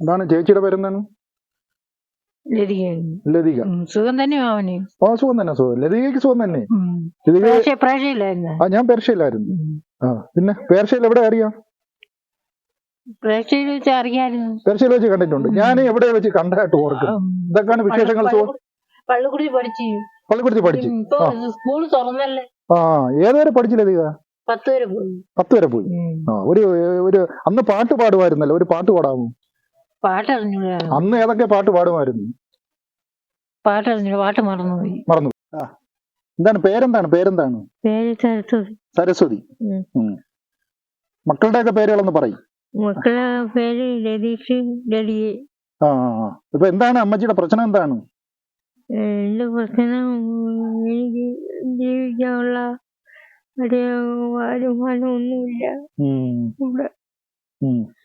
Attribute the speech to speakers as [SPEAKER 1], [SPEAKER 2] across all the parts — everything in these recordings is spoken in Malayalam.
[SPEAKER 1] എന്താണ് ചേച്ചിയുടെ പേരെന്താണ് ലതിക.
[SPEAKER 2] സുഖം തന്നെ അവന്
[SPEAKER 1] ആ സുഖം തന്നെ സുഖം. ലതികയ്ക്ക് സുഖം തന്നെ. ആ ഞാൻ പേർഷയിലായിരുന്നു ആ പിന്നെ പേർഷയിൽ എവിടെ അറിയാം?
[SPEAKER 2] പേർഷയിൽ വെച്ച്
[SPEAKER 1] കണ്ടിട്ടുണ്ട്. ഞാൻ എവിടെ വെച്ച് കണ്ടായിട്ട് ഓർക്കും. ഇതൊക്കെയാണ് വിശേഷങ്ങൾ
[SPEAKER 2] പള്ളിക്കുടി പഠിച്ചു. സ്കൂൾ തുറന്നല്ലേ?
[SPEAKER 1] ആ ഏതുവരെ പഠിച്ചു ലതിക?
[SPEAKER 2] പത്ത് വരെ പോയി.
[SPEAKER 1] പത്ത് വരെ പോയി. ആ ഒരു ഒരു അന്ന് പാട്ട് പാടുമായിരുന്നല്ലോ. ഒരു പാട്ട് പാടാമോ?
[SPEAKER 2] പാട്ടറിഞ്ഞൂടാ
[SPEAKER 1] അന്ന് ഏതൊക്കെ പാട്ട് പാടുമായിരുന്നു?
[SPEAKER 2] പാട്ടറിഞ്ഞൂടാ പാട്ട് മറന്നുപോയി.
[SPEAKER 1] മറന്നു ആ. എന്താണ് പേരെന്താണ് പേരെന്താണ്?
[SPEAKER 2] പേര് സരസ്വതി.
[SPEAKER 1] സരസ്വതി.
[SPEAKER 2] ഉം.
[SPEAKER 1] ഉം. മക്കളുടെയൊക്കെ പേരുകളൊന്ന് പറയും.
[SPEAKER 2] മക്കളെ പേര് രതീഷ് ലതിയെ
[SPEAKER 1] ആ ആ, ആ. ഇപ്പൊ എന്താണ് അമ്മച്ചിയുടെ പ്രശ്നം എന്താണ്?
[SPEAKER 2] എന്റെ പ്രശ്നം? എനിക്ക് ജീവിക്കാനുള്ള ഒരു വരുമാനമൊന്നുമില്ല.
[SPEAKER 1] ഉം,
[SPEAKER 2] ഇവിടെ.
[SPEAKER 1] ഉം.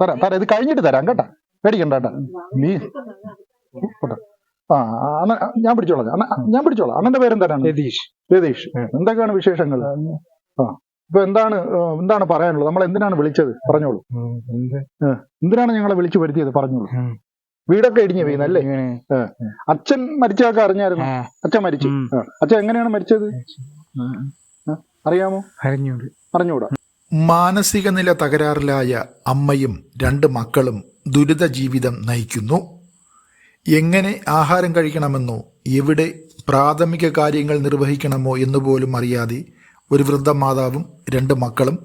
[SPEAKER 1] തരാം തരാം ഇത് കഴിഞ്ഞിട്ട് തരാം കേട്ടാ. പേടിക്കണ്ട കേട്ടാ. നീ പോട്ടെ. ആ അണ്ണ ഞാൻ പിടിച്ചോളാം. അണ്ണ ഞാൻ പിടിച്ചോളാം. അണ്ണന്റെ പേരെന്താണ്
[SPEAKER 3] രതീഷ്.
[SPEAKER 1] രതീഷ്. എന്തൊക്കെയാണ് വിശേഷങ്ങൾ? ആ ഇപ്പൊ എന്താണ് എന്താണ് പറയാനുള്ളത്? നമ്മൾ എന്തിനാണ് വിളിച്ചത്? പറഞ്ഞോളൂ.
[SPEAKER 3] എന്ത്?
[SPEAKER 1] എന്തിനാണ് ഞങ്ങളെ വിളിച്ചു വരുത്തിയത്? പറഞ്ഞോളൂ. വീടൊക്കെ ഇടിഞ്ഞു വീണല്ലേ
[SPEAKER 3] അല്ലേ?
[SPEAKER 1] അച്ഛൻ മരിച്ചതൊക്കെ അറിഞ്ഞായിരുന്നു? അച്ഛൻ മരിച്ചു. അച്ഛൻ എങ്ങനെയാണ് മരിച്ചത്? അറിയാമോ?
[SPEAKER 3] അറിഞ്ഞൂട്
[SPEAKER 1] അറിഞ്ഞൂടാ
[SPEAKER 4] മാനസിക നില തകരാറിലായ അമ്മയും രണ്ട് മക്കളും ദുരിത ജീവിതം നയിക്കുന്നു. എങ്ങനെ ആഹാരം കഴിക്കണമെന്നോ എവിടെ പ്രാഥമിക കാര്യങ്ങൾ നിർവഹിക്കണമോ എന്നുപോലും അറിയാതെ ഒരു വൃദ്ധ മാതാവും രണ്ട് മക്കളും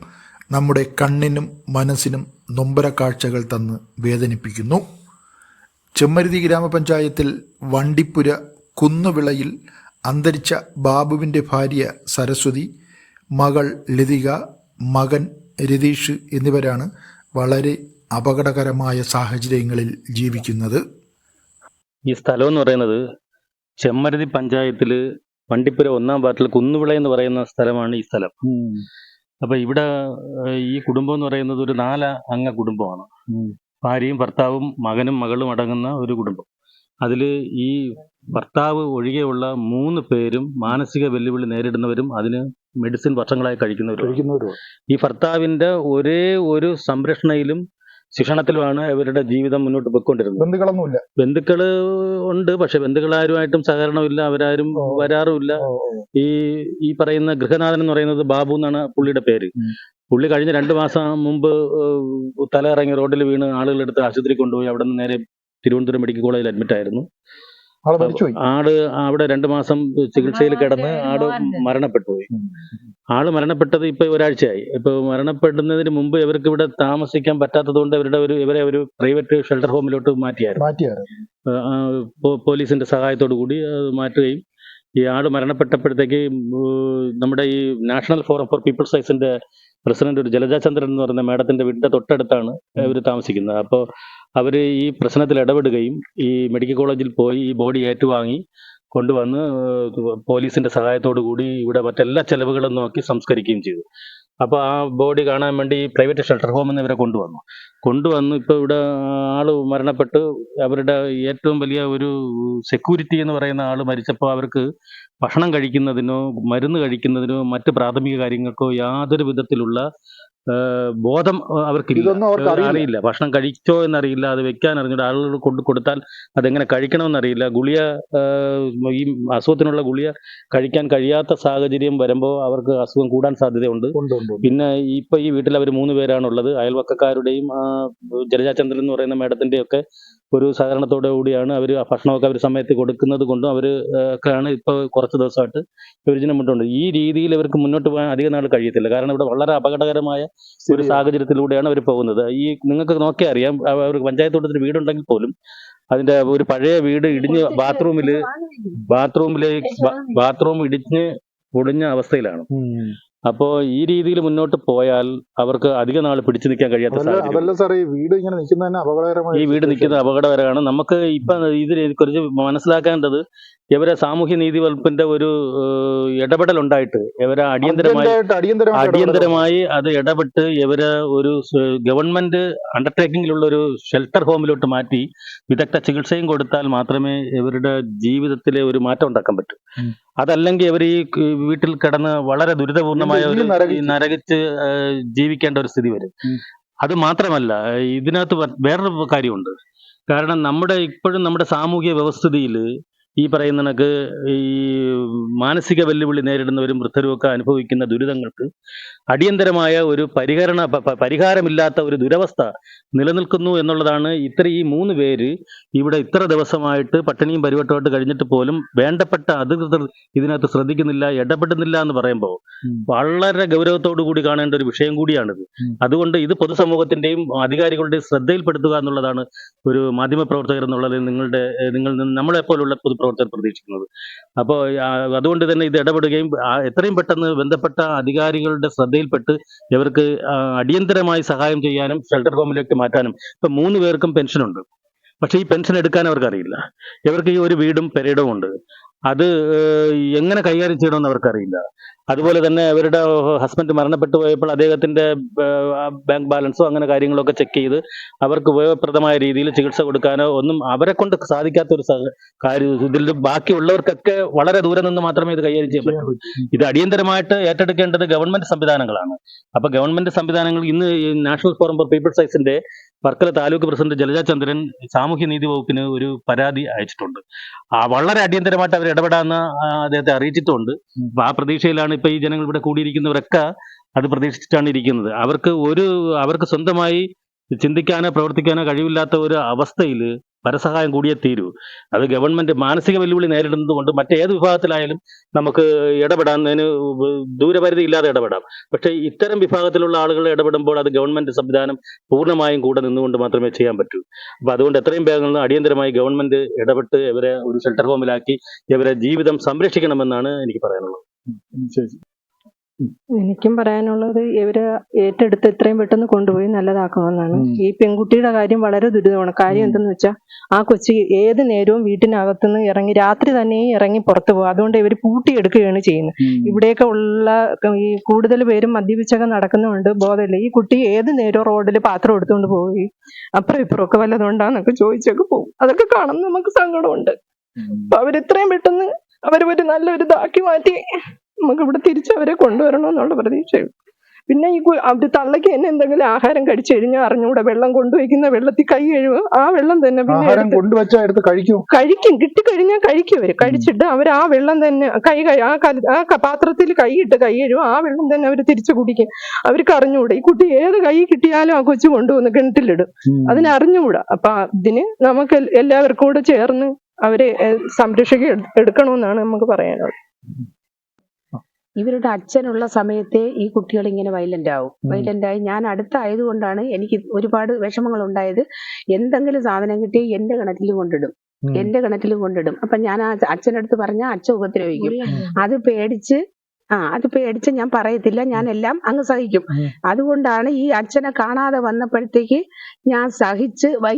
[SPEAKER 4] നമ്മുടെ കണ്ണിനും മനസ്സിനും നൊമ്പര കാഴ്ചകൾ തന്ന് വേദനിപ്പിക്കുന്നു. ചെമ്മരുതി ഗ്രാമപഞ്ചായത്തിൽ വണ്ടിപ്പുര കുന്നുവിളയിൽ അന്തരിച്ച ബാബുവിന്റെ ഭാര്യ സരസ്വതി മകൾ ലതിക മകൻ രതീഷ് എന്നിവരാണ് വളരെ അപകടകരമായ സാഹചര്യങ്ങളിൽ ജീവിക്കുന്നത്.
[SPEAKER 5] ഈ സ്ഥലം എന്ന് പറയുന്നത് ചെമ്മരതി പഞ്ചായത്തിൽ വണ്ടിപ്പുര ഒന്നാം പാർട്ടിൽ കുന്നുവിള എന്ന് പറയുന്ന സ്ഥലമാണ് ഈ സ്ഥലം. അപ്പൊ ഇവിടെ ഈ കുടുംബം എന്ന് പറയുന്നത് ഒരു നാല അംഗ കുടുംബമാണ്. ഭാര്യയും ഭർത്താവും മകനും മകളും അടങ്ങുന്ന ഒരു കുടുംബം. അതിൽ ഈ ഭർത്താവ് ഒഴികെയുള്ള മൂന്ന് പേരും മാനസിക വെല്ലുവിളി നേരിടുന്നവരും അതിന് മെഡിസിൻ വർഷങ്ങളായി കഴിക്കുന്നവരും ഈ ഭർത്താവിന്റെ ഒരേ ഒരു സംരക്ഷണയിലും ശിക്ഷണത്തിലുമാണ് ഇവരുടെ ജീവിതം മുന്നോട്ട് പോയിക്കൊണ്ടിരുന്നത്
[SPEAKER 1] ബന്ധുക്കളൊന്നുമില്ല
[SPEAKER 5] ബന്ധുക്കൾ ഉണ്ട് പക്ഷെ ബന്ധുക്കളാരുമായിട്ടും സഹകരണമില്ല അവരാരും. വരാറുമില്ല. ഈ ഈ പറയുന്ന ഗൃഹനാഥൻ എന്ന് പറയുന്നത് ബാബു എന്നാണ് പുള്ളിയുടെ പേര്. പുള്ളി കഴിഞ്ഞ രണ്ട് മാസം മുമ്പ് തല ഇറങ്ങി റോഡിൽ വീണ് ആളുകളെടുത്ത് ആശുപത്രി കൊണ്ടുപോയി അവിടെ നിന്ന് നേരെ തിരുവനന്തപുരം മെഡിക്കൽ കോളേജിൽ അഡ്മിറ്റ് ആയിരുന്നു ആട് അവിടെ രണ്ടു മാസം ചികിത്സയിൽ കിടന്ന് ആട് മരണപ്പെട്ടു പോയി ആൾ മരണപ്പെട്ടത് ഇപ്പൊ ഒരാഴ്ചയായി. ഇപ്പൊ മരണപ്പെടുന്നതിന് മുമ്പ് ഇവർക്ക് ഇവിടെ താമസിക്കാൻ പറ്റാത്തതുകൊണ്ട് ഇവരുടെ ഒരു ഇവരെ ഒരു പ്രൈവറ്റ് ഷെൽട്ടർ ഹോമിലോട്ട് മാറ്റിയായിരുന്നു.
[SPEAKER 1] മാറ്റിയായിരുന്നു.
[SPEAKER 5] പോലീസിന്റെ സഹായത്തോടു കൂടി മാറ്റുകയും ഈ ആൾ മരണപ്പെട്ടപ്പോഴത്തേക്ക് നമ്മുടെ ഈ നാഷണൽ ഫോറം ഫോർ പീപ്പിൾസ് റൈസിന്റെ പ്രസിഡന്റ് ഒരു ജലജാചന്ദ്രൻ എന്ന് പറയുന്ന മേഡത്തിന്റെ വീടിന്റെ തൊട്ടടുത്താണ് ഇവർ താമസിക്കുന്നത്. അപ്പോൾ അവർ ഈ പ്രശ്നത്തിൽ ഇടപെടുകയും ഈ മെഡിക്കൽ കോളേജിൽ പോയി ഈ ബോഡി ഏറ്റുവാങ്ങി കൊണ്ടുവന്ന് പോലീസിന്റെ സഹായത്തോടു കൂടി ഇവിടെ മറ്റെല്ലാ ചെലവുകളും നോക്കി സംസ്കരിക്കുകയും ചെയ്തു. അപ്പോൾ ആ ബോഡി കാണാൻ വേണ്ടി പ്രൈവറ്റ് ഷെൽട്ടർ ഹോമിൽ നിന്ന് ഇവരെ കൊണ്ടുവന്നു. കൊണ്ടുവന്നു. ഇപ്പോൾ ഇവിടെ ആൾ മരണപ്പെട്ട് അവരുടെ ഏറ്റവും വലിയ ഒരു സെക്യൂരിറ്റി എന്ന് പറയുന്ന ആൾ മരിച്ചപ്പോൾ അവർക്ക് ഭക്ഷണം കഴിക്കുന്നതിനോ മരുന്ന് കഴിക്കുന്നതിനോ മറ്റ് പ്രാഥമിക കാര്യങ്ങൾക്കോ യാതൊരു വിധത്തിലുള്ള ബോധം അവർക്കില്ല.
[SPEAKER 1] അവർക്ക് അറിയില്ല.
[SPEAKER 5] ഭക്ഷണം കഴിച്ചോ എന്നറിയില്ല അത് വെക്കാൻ അറിഞ്ഞിട്ട് ആളുകൾ കൊണ്ട് കൊടുത്താൽ അതെങ്ങനെ കഴിക്കണമെന്നറിയില്ല. ഗുളിയ ഈ അസുഖത്തിനുള്ള ഗുളിയ കഴിക്കാൻ കഴിയാത്ത സാഹചര്യം വരുമ്പോൾ അവർക്ക് അസുഖം കൂടാൻ സാധ്യതയുണ്ട്. പിന്നെ ഇപ്പൊ ഈ വീട്ടിൽ അവർ മൂന്ന് പേരാണുള്ളത്. അയൽവക്കക്കാരുടെയും ജലജാചന്ദ്രൻ എന്ന് പറയുന്ന മേഡത്തിന്റെ ഒക്കെ ഒരു സഹകരണത്തോടു കൂടിയാണ് അവർ ഭക്ഷണമൊക്കെ അവർ സമയത്ത് കൊടുക്കുന്നത് കൊണ്ടും അവർ ഒക്കെയാണ് ഇപ്പൊ കുറച്ച് ദിവസമായിട്ട് ഇവർ മുന്നോട്ടുണ്ട് ഈ രീതിയിൽ ഇവർക്ക് മുന്നോട്ട് പോകാൻ അധികം നാൾ കഴിയത്തില്ല. കാരണം ഇവിടെ വളരെ അപകടകരമായ ഒരു. സാഹചര്യത്തിലൂടെയാണ് അവർ പോകുന്നത്. ഈ നിങ്ങൾക്ക് നോക്കിയാൽ അറിയാം അവ- അവർക്ക് പഞ്ചായത്ത് കൂട്ടത്തിൽ വീടുണ്ടെങ്കിൽ പോലും അതിന്റെ ഒരു പഴയ വീട് ഇടിഞ്ഞ് ബാത്റൂമിൽ ബാത്റൂമിലേക്ക് ബാത്റൂം ഇടിഞ്ഞ് പൊളിഞ്ഞ അവസ്ഥയിലാണ്. അപ്പോ ഈ രീതിയിൽ മുന്നോട്ട് പോയാൽ അവർക്ക് അധിക നാൾ പിടിച്ചു നിൽക്കാൻ കഴിയാത്ത സാഹചര്യം.
[SPEAKER 1] അതല്ല സാറേ ഈ വീട് ഇങ്ങനെ നിൽക്കുന്ന തന്നെ അപകടകരമായ
[SPEAKER 5] ഈ വീട് നിൽക്കുന്നത് അപകടകരമാണ്. നമുക്ക് ഇപ്പൊ ഇതിൽ കുറിച്ച് മനസ്സിലാക്കേണ്ടത് ഇവരെ സാമൂഹ്യ നീതി വകുപ്പിന്റെ ഒരു ഇടപെടൽ ഉണ്ടായിട്ട് ഇവരെ അടിയന്തരമായി അടിയന്തരമായി അത് ഇടപെട്ട് ഇവരെ ഒരു ഗവൺമെന്റ് അണ്ടർടേക്കിങ്ങിലുള്ള ഒരു ഷെൽട്ടർ ഹോമിലോട്ട് മാറ്റി വിദഗ്ധ ചികിത്സയും കൊടുത്താൽ മാത്രമേ ഇവരുടെ ജീവിതത്തിലെ ഒരു മാറ്റം ഉണ്ടാക്കാൻ പറ്റൂ. അതല്ലെങ്കിൽ അവർ ഈ വീട്ടിൽ കിടന്ന് വളരെ ദുരിതപൂർണമായ ഒരു
[SPEAKER 1] നരകിച്ച്.
[SPEAKER 5] ജീവിക്കേണ്ട ഒരു സ്ഥിതി വരും. അത് മാത്രമല്ല ഇതിനകത്ത് വേറൊരു കാര്യമുണ്ട്. കാരണം നമ്മുടെ ഇപ്പോഴും നമ്മുടെ സാമൂഹ്യ വ്യവസ്ഥിതിയിൽ ഈ പറയുന്ന കണക്ക് ഈ മാനസിക വെല്ലുവിളി നേരിടുന്നവരും വൃദ്ധരുമൊക്കെ അനുഭവിക്കുന്ന ദുരിതങ്ങൾക്ക് അടിയന്തരമായ ഒരു പരിഹരണ പരിഹാരമില്ലാത്ത ഒരു ദുരവസ്ഥ നിലനിൽക്കുന്നു എന്നുള്ളതാണ് ഇത്ര ഈ മൂന്ന് പേര് ഇവിടെ ഇത്ര ദിവസമായിട്ട് പട്ടിണിയും പരിവട്ടമായിട്ട് കഴിഞ്ഞിട്ട് പോലും വേണ്ടപ്പെട്ട അധികൃതർ ഇതിനകത്ത് ശ്രദ്ധിക്കുന്നില്ല ഇടപെടുന്നില്ല എന്ന് പറയുമ്പോൾ വളരെ ഗൗരവത്തോടു കൂടി കാണേണ്ട ഒരു വിഷയം കൂടിയാണിത്. അതുകൊണ്ട് ഇത് പൊതുസമൂഹത്തിന്റെയും അധികാരികളുടെയും ശ്രദ്ധയിൽപ്പെടുത്തുക എന്നുള്ളതാണ് ഒരു മാധ്യമ പ്രവർത്തകർ എന്നുള്ളതിൽ നിങ്ങളുടെ നിങ്ങൾ നമ്മളെപ്പോലുള്ള നിന്ന് പോലുള്ള പ്രതീക്ഷിക്കുന്നത്. അപ്പോൾ അതുകൊണ്ട് തന്നെ ഇത് ഇടപെടുകയും എത്രയും പെട്ടെന്ന് ബന്ധപ്പെട്ട അധികാരികളുടെ ശ്രദ്ധയിൽപ്പെട്ട് ഇവർക്ക് അടിയന്തരമായി സഹായം ചെയ്യാനും ഷെൽട്ടർ ഹോമിലേക്ക് മാറ്റാനും ഇപ്പൊ മൂന്ന് പേർക്കും പെൻഷനുണ്ട്. പക്ഷേ ഈ പെൻഷൻ എടുക്കാൻ അവർക്കറിയില്ല ഇവർക്ക് ഈ ഒരു വീടും പെരയിടവും ഉണ്ട്. അത് എങ്ങനെ കൈകാര്യം ചെയ്യണമെന്ന് അവർക്കറിയില്ല. അതുപോലെ തന്നെ അവരുടെ ഹസ്ബൻഡ് മരണപ്പെട്ടു പോയപ്പോൾ അദ്ദേഹത്തിന്റെ ബാങ്ക് ബാലൻസോ അങ്ങനെ കാര്യങ്ങളൊക്കെ ചെക്ക് ചെയ്ത് അവർക്ക് ഉപയോഗപ്രദമായ രീതിയിൽ ചികിത്സ കൊടുക്കാനോ ഒന്നും അവരെ കൊണ്ട് സാധിക്കാത്ത ഒരു കാര്യം ഇതിൽ ബാക്കിയുള്ളവർക്കൊക്കെ വളരെ ദൂരെ നിന്ന് മാത്രമേ ഇത് കൈകാര്യം ചെയ്യാൻ പറ്റൂ. ഇത് അടിയന്തരമായിട്ട് ഏറ്റെടുക്കേണ്ടത് ഗവൺമെന്റ് സംവിധാനങ്ങളാണ്. അപ്പൊ ഗവൺമെന്റ് സംവിധാനങ്ങൾ ഇന്ന് നാഷണൽ ഫോറം ഫോർ പീപ്പിൾ സൈസിന്റെ വർക്കല താലൂക്ക് പ്രസിഡന്റ് ജലജ ചന്ദ്രൻ സാമൂഹ്യ നീതി വകുപ്പിന് ഒരു പരാതി അയച്ചിട്ടുണ്ട്. ആ വളരെ അടിയന്തരമായിട്ട് അവർ ഇടപെടാമെന്ന് ആ, അദ്ദേഹത്തെ അറിയിച്ചിട്ടുണ്ട്. ആ പ്രതീക്ഷയിലാണ് ഇപ്പൊ ഈ ജനങ്ങൾ ഇവിടെ കൂടിയിരിക്കുന്നവരൊക്കെ അത് പ്രതീക്ഷിച്ചിട്ടാണ് ഇരിക്കുന്നത്. അവർക്ക് ഒരു അവർക്ക് സ്വന്തമായി ചിന്തിക്കാനോ പ്രവർത്തിക്കാനോ കഴിവില്ലാത്ത ഒരു അവസ്ഥയിൽ പരസഹായം കൂടിയേ തീരൂ. അത് ഗവൺമെന്റ് മാനസിക വെല്ലുവിളി നേരിടുന്നത് കൊണ്ട് മറ്റേത് വിഭാഗത്തിലായാലും നമുക്ക് ഇടപെടാൻ ദൂരപരിധി ഇല്ലാതെ ഇടപെടാം. പക്ഷേ ഇത്തരം വിഭാഗത്തിലുള്ള ആളുകൾ ഇടപെടുമ്പോൾ അത് ഗവൺമെന്റ് സംവിധാനം പൂർണമായും കൂടെ നിന്നുകൊണ്ട് മാത്രമേ ചെയ്യാൻ പറ്റൂ. അപ്പൊ അതുകൊണ്ട് എത്രയും വേഗം അടിയന്തരമായി ഗവൺമെന്റ് ഇടപെട്ട് ഇവരെ ഒരു ഷെൽട്ടർ ഹോമിലാക്കി ഇവരെ ജീവിതം സംരക്ഷിക്കണമെന്നാണ് എനിക്ക് പറയാനുള്ളത്.
[SPEAKER 3] എനിക്കും പറയാനുള്ളത് ഇവർ ഏറ്റെടുത്ത് എത്രയും പെട്ടെന്ന് കൊണ്ടുപോയി നല്ലതാക്കണമെന്നാണ്
[SPEAKER 1] ഉം.
[SPEAKER 3] ഈ പെൺകുട്ടിയുടെ കാര്യം വളരെ ദുരിതമാണ്. കാര്യം. എന്തെന്ന് വെച്ചാൽ ആ കൊച്ചി ഏത് നേരവും വീട്ടിനകത്തുനിന്ന് ഇറങ്ങി രാത്രി തന്നെ ഇറങ്ങി പുറത്തു പോകും അതുകൊണ്ട് ഇവർ പൂട്ടിയെടുക്കുകയാണ് ചെയ്യുന്നത്. ഇവിടെയൊക്കെ ഉള്ള ഈ കൂടുതൽ പേരും മദ്യപിച്ചൊക്കെ നടക്കുന്നുണ്ട്. ബോധമില്ല. ഈ കുട്ടി ഏത് നേരവും റോഡിൽ പാത്രം എടുത്തുകൊണ്ട് പോവുകയും അപ്പുറം ഇപ്പുറം ഒക്കെ വല്ലതുകൊണ്ടാന്നൊക്കെ ചോദിച്ചൊക്കെ പോകും അതൊക്കെ കാണുന്ന നമുക്ക് സങ്കടമുണ്ട്. അപ്പൊ അവരെത്രയും പെട്ടെന്ന് അവരെ ഒരു നല്ലൊരു ഇതാക്കി മാറ്റി നമുക്ക് ഇവിടെ തിരിച്ച് അവരെ കൊണ്ടുവരണമെന്നുള്ള പ്രതീക്ഷയുണ്ട്. പിന്നെ ഈ അവിടെ തള്ളയ്ക്ക് തന്നെ എന്തെങ്കിലും ആഹാരം കഴിച്ചു കഴിഞ്ഞാൽ അറിഞ്ഞുകൂടെ വെള്ളം കൊണ്ടുവയ്ക്കുന്ന വെള്ളത്തിൽ കൈ കഴിവ് ആ വെള്ളം തന്നെ പിന്നെ എടുത്ത്
[SPEAKER 1] കഴിക്കും?
[SPEAKER 3] കഴിക്കും. കിട്ടിക്കഴിഞ്ഞാൽ കഴിക്കും അവർ കഴിച്ചിട്ട് അവർ ആ വെള്ളം തന്നെ കൈ ആ ആ ക- പാത്രത്തിൽ കൈയിട്ട് കൈ കഴുകും. ആ വെള്ളം തന്നെ അവർ തിരിച്ചു കുടിക്കും. അവർക്ക് അറിഞ്ഞുകൂടെ ഈ കുട്ടി ഏത് കൈ കിട്ടിയാലും ആ കൊച്ചു കൊണ്ടുവന്ന് കിണറ്റിലിടും.
[SPEAKER 1] അതിനറിഞ്ഞുകൂടാ
[SPEAKER 3] അതിന് അറിഞ്ഞുകൂടാ അപ്പൊ ഇതിന് നമുക്ക് എല്ലാവർക്കും കൂടെ ചേർന്ന് അവരെ സംരക്ഷിക്കുക എടു- എടുക്കണമെന്നാണ് നമുക്ക് പറയാനുള്ളത്.
[SPEAKER 6] ഇവരുടെ അച്ഛനുള്ള സമയത്തെ ഈ കുട്ടികൾ ഇങ്ങനെ വൈലന്റ് ആവും.
[SPEAKER 1] വൈലന്റ്
[SPEAKER 6] വയലന്റ് ആയി. ഞാൻ അടുത്തായതുകൊണ്ടാണ് എനിക്ക് ഒരുപാട് വിഷമങ്ങൾ ഉണ്ടായത്. എന്തെങ്കിലും സാധനം കിട്ടി എന്റെ കിണറ്റിൽ കൊണ്ടിടും. എന്റെ കിണറ്റിൽ കൊണ്ടിടും. അപ്പൊ ഞാൻ ആ അച്ഛനടുത്ത് അടുത്ത് പറഞ്ഞാൽ അച്ഛൻ ഉപദ്രവിക്കും. അത് പേടിച്ച് ആ അത് പേടിച്ച് ഞാൻ പറയത്തില്ല. ഞാൻ എല്ലാം അങ്ങ് സഹിക്കും. അതുകൊണ്ടാണ് ഈ അച്ഛനെ കാണാതെ വന്നപ്പോഴത്തേക്ക് ഞാൻ സഹിച്ച് വൈ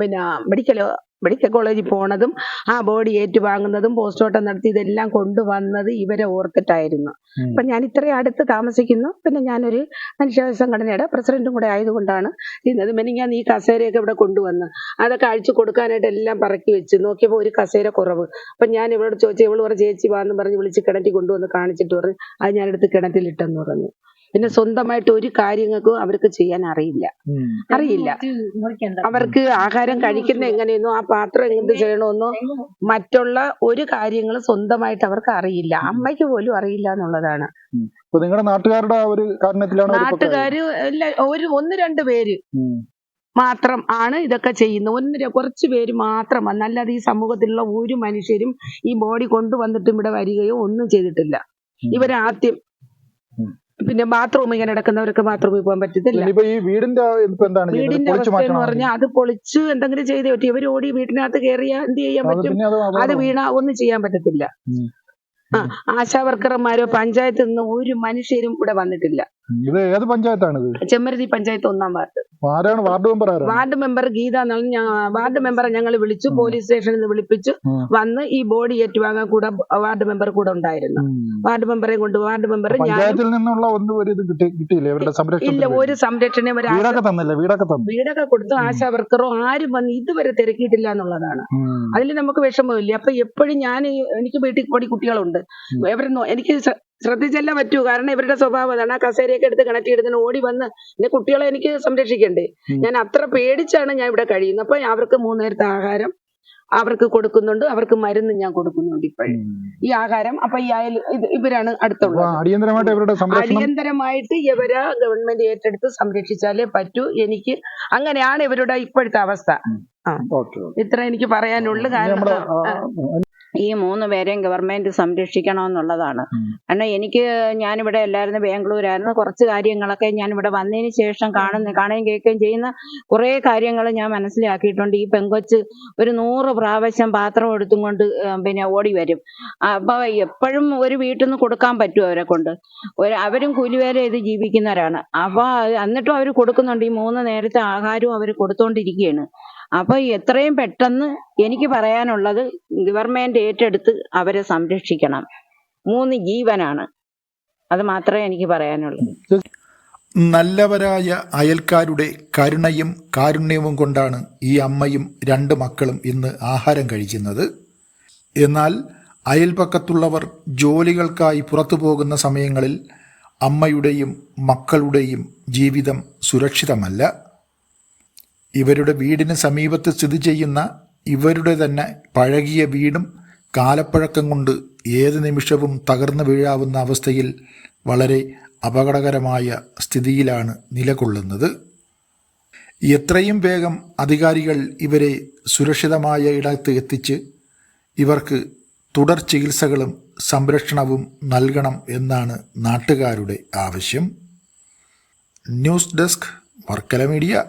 [SPEAKER 6] പിന്നെ മെഡിക്കൽ മെഡിക്കൽ കോളേജിൽ പോണതും ആ ബോഡി ഏറ്റുവാങ്ങുന്നതും പോസ്റ്റ്മോർട്ടം നടത്തി ഇതെല്ലാം കൊണ്ടുവന്നത് ഇവരെ ഓർത്തിട്ടായിരുന്നു. അപ്പൊ ഞാൻ ഇത്രയും അടുത്ത് താമസിക്കുന്നു. പിന്നെ ഞാനൊരു മനുഷ്യാവകാശ സംഘടനയുടെ പ്രസിഡന്റും കൂടെ ആയതുകൊണ്ടാണ് ചെയ്യുന്നത് മെനിങ്ങാൻ ഈ കസേരയൊക്കെ ഇവിടെ കൊണ്ടുവന്ന് അതൊക്കെ അഴിച്ചു കൊടുക്കാനായിട്ട് എല്ലാം പറക്കി വെച്ച് നോക്കിയപ്പോൾ ഒരു കസേര കുറവ്. അപ്പൊ ഞാൻ ഇവളോട് ചോദിച്ചു ഇവൾ പറഞ്ഞ ചേച്ചി വാന്ന് പറഞ്ഞ് വിളിച്ച് കിണറ്റിൽ കൊണ്ടുവന്ന് കാണിച്ചിട്ട് പറഞ്ഞു. അത് ഞാൻ എടുത്ത് കിണറ്റിലിട്ടെന്ന് പറഞ്ഞു. പിന്നെ സ്വന്തമായിട്ട് ഒരു കാര്യങ്ങൾക്കും അവർക്ക് ചെയ്യാൻ അറിയില്ല. അറിയില്ല. അവർക്ക് ആഹാരം കഴിക്കുന്ന എങ്ങനെയെന്നോ ആ പാത്രം എന്ത് ചെയ്യണമെന്നോ മറ്റുള്ള ഒരു കാര്യങ്ങളും സ്വന്തമായിട്ട് അവർക്ക് അറിയില്ല. അമ്മയ്ക്ക് പോലും അറിയില്ല എന്നുള്ളതാണ്.
[SPEAKER 1] നിങ്ങളുടെ നാട്ടുകാരുടെ ഒരു കാരണത്തിലാണ്
[SPEAKER 6] നാട്ടുകാര് ഒരു ഒന്ന് രണ്ട് പേര് മാത്രം ആണ് ഇതൊക്കെ ചെയ്യുന്നത്. ഒന്നര കുറച്ച് പേര് മാത്രം. വന്ന് അല്ലാതെ ഈ സമൂഹത്തിലുള്ള ഒരു മനുഷ്യരും ഈ ബോഡി കൊണ്ടുവന്നിട്ടും ഇവിടെ വരികയോ ഒന്നും ചെയ്തിട്ടില്ല. ഇവരാദ്യം. പിന്നെ ബാത്റൂം ഇങ്ങനെ കിടക്കുന്നവർക്ക് ബാത്റൂമിൽ പോകാൻ പറ്റത്തില്ല.
[SPEAKER 1] ഈ വീടിന്റെ എന്താണ്?
[SPEAKER 6] വീടിന്റെ അവസ്ഥ എന്ന് പറഞ്ഞാൽ അത് പൊളിച്ച് എന്തെങ്കിലും ചെയ്തേ പറ്റും. ഇവർ ഓടി വീട്ടിനകത്ത് കയറിയാൽ എന്ത് ചെയ്യാൻ പറ്റും?
[SPEAKER 1] അത്
[SPEAKER 6] വീണ ഒന്നും ചെയ്യാൻ പറ്റത്തില്ല. ആ ആശാ വർക്കർമാരോ പഞ്ചായത്തിൽ നിന്ന് ഒരു മനുഷ്യരും ഇവിടെ വന്നിട്ടില്ല.
[SPEAKER 1] ഇത് ഏത് പഞ്ചായത്താണ് ഇത്
[SPEAKER 6] ചെമ്മരതി പഞ്ചായത്ത് ഒന്നാം വാർഡ്.
[SPEAKER 1] ആരാണ്? വാർഡ് മെമ്പർ ആരാണ്?
[SPEAKER 6] വാർഡ് മെമ്പർ ഗീത എന്നാണ് വാർഡ് മെമ്പറെ ഞങ്ങൾ വിളിച്ചു പോലീസ് സ്റ്റേഷനിൽ നിന്ന് വിളിപ്പിച്ചു.
[SPEAKER 1] ഉം.
[SPEAKER 6] വന്ന് ഈ ബോഡി ഏറ്റുവാങ്ങാൻ കൂടെ വാർഡ് മെമ്പർ കൂടെ ഉണ്ടായിരുന്നു.
[SPEAKER 1] ഉം.
[SPEAKER 6] വാർഡ് മെമ്പറെ കൊണ്ട് വാർഡ് മെമ്പർ ഞാൻ
[SPEAKER 1] പഞ്ചായത്തിൽ നിന്നുള്ള ഒന്നും ഒരു ഇത് കിട്ടി കിട്ടിയില്ലേ? ഇവരുടെ
[SPEAKER 6] ഇല്ല
[SPEAKER 1] സംരക്ഷണത്തിന്
[SPEAKER 6] ഒരു സംരക്ഷണം ഒരു
[SPEAKER 1] വീടൊക്കെ തന്നില്ലേ? വീടൊക്കെ തന്നു.
[SPEAKER 6] വീടൊക്കെ കൊടുത്തു. ആശാ വർക്കറോ ആരും വന്ന് ഇതുവരെ തിരക്കിയിട്ടില്ല എന്നുള്ളതാണ്.
[SPEAKER 1] ഉം.
[SPEAKER 6] അതിൽ നമുക്ക് വിഷമമില്ല. അപ്പൊ എപ്പോഴും ഞാൻ എനിക്ക് വീട്ടിൽ പൊടി കുട്ടികളുണ്ട്.
[SPEAKER 1] ഉം.
[SPEAKER 6] നോ- എനിക്ക് സ- ശ്രദ്ധിച്ചല്ലേ പറ്റൂ? കാരണം ഇവരുടെ സ്വഭാവം അതാണ്. ആ കസേരയൊക്കെ എടുത്ത് കണക്ട് ചെയ്തിട്ട് ഓടി വന്ന് എന്റെ കുട്ടികളെ എനിക്ക് സംരക്ഷിക്കണ്ടേ? ഞാൻ അത്ര പേടിച്ചാണ് ഞാൻ ഇവിടെ കഴിയുന്നത്. അപ്പൊ അവർക്ക് മൂന്ന് നേരത്തെ ആഹാരം അവർക്ക് കൊടുക്കുന്നുണ്ട്. അവർക്ക് മരുന്ന് ഞാൻ കൊടുക്കുന്നുണ്ട് ഇപ്പോഴും. ഈ ആഹാരം അപ്പൊ ഈ അയൽ ഇവരാണ് അടുത്തുള്ളത്.
[SPEAKER 1] അടിയന്തരമായിട്ട്
[SPEAKER 6] ഇവരെ ഗവൺമെന്റ് ഏറ്റെടുത്ത് സംരക്ഷിച്ചാലേ പറ്റൂ. എനിക്ക് അങ്ങനെയാണ് ഇവരുടെ ഇപ്പോഴത്തെ അവസ്ഥ. ഇത്ര എനിക്ക് പറയാനുള്ളു. കാരണം
[SPEAKER 7] ഈ മൂന്ന് പേരെയും ഗവൺമെന്റ് സംരക്ഷിക്കണമെന്നുള്ളതാണ്.
[SPEAKER 1] എന്നുള്ളതാണ്
[SPEAKER 7] കാരണം എനിക്ക് ഞാനിവിടെ എല്ലായിരുന്നു ബാംഗ്ലൂരായിരുന്നു. കുറച്ച് കാര്യങ്ങളൊക്കെ ഞാൻ ഇവിടെ വന്നതിന് ശേഷം കാണുന്ന കാണുകയും കേൾക്കുകയും ചെയ്യുന്ന കുറേ കാര്യങ്ങൾ ഞാൻ മനസ്സിലാക്കിയിട്ടുണ്ട്. ഈ പെങ്കൊച്ച് ഒരു നൂറ് പ്രാവശ്യം പാത്രം എടുത്തും കൊണ്ട് പിന്നെ ഓടി വരും. അപ്പൊ എപ്പോഴും ഒരു വീട്ടിൽ നിന്ന് കൊടുക്കാൻ പറ്റും അവരെ കൊണ്ട്. ഒരു അവരും കൂലിവേല ചെയ്ത് ജീവിക്കുന്നവരാണ്. അപ്പൊ അത് എന്നിട്ടും അവർ കൊടുക്കുന്നുണ്ട്. ഈ മൂന്ന് നേരത്തെ ആഹാരവും അവർ കൊടുത്തോണ്ടിരിക്കുകയാണ്. അപ്പൊ എത്രയും പെട്ടെന്ന് എനിക്ക് പറയാനുള്ളത് ഗവൺമെന്റ് ഏറ്റെടുത്ത് അവരെ സംരക്ഷിക്കണം. മൂന്ന് ജീവനാണ്. അത് മാത്രമേ എനിക്ക് പറയാനുള്ളൂ.
[SPEAKER 4] നല്ലവരായ അയൽക്കാരുടെ കരുണയും കാരുണ്യവും കൊണ്ടാണ് ഈ അമ്മയും രണ്ട് മക്കളും ഇന്ന് ആഹാരം കഴിക്കുന്നത്. എന്നാൽ അയൽപക്കത്തുള്ളവർ ജോലികൾക്കായി പുറത്തു പോകുന്ന സമയങ്ങളിൽ അമ്മയുടെയും മക്കളുടെയും ജീവിതം സുരക്ഷിതമല്ല. ഇവരുടെ വീടിന് സമീപത്ത് സ്ഥിതി ചെയ്യുന്ന ഇവരുടെ തന്നെ പഴകിയ വീടും കാലപ്പഴക്കം കൊണ്ട് ഏത് നിമിഷവും തകർന്നു വീഴാവുന്ന അവസ്ഥയിൽ വളരെ അപകടകരമായ സ്ഥിതിയിലാണ് നിലകൊള്ളുന്നത്. എത്രയും വേഗം അധികാരികൾ ഇവരെ സുരക്ഷിതമായ ഇടത്ത് എത്തിച്ച് ഇവർക്ക് തുടർ ചികിത്സകളും സംരക്ഷണവും നൽകണം എന്നാണ് നാട്ടുകാരുടെ ആവശ്യം. News desk Varkala media.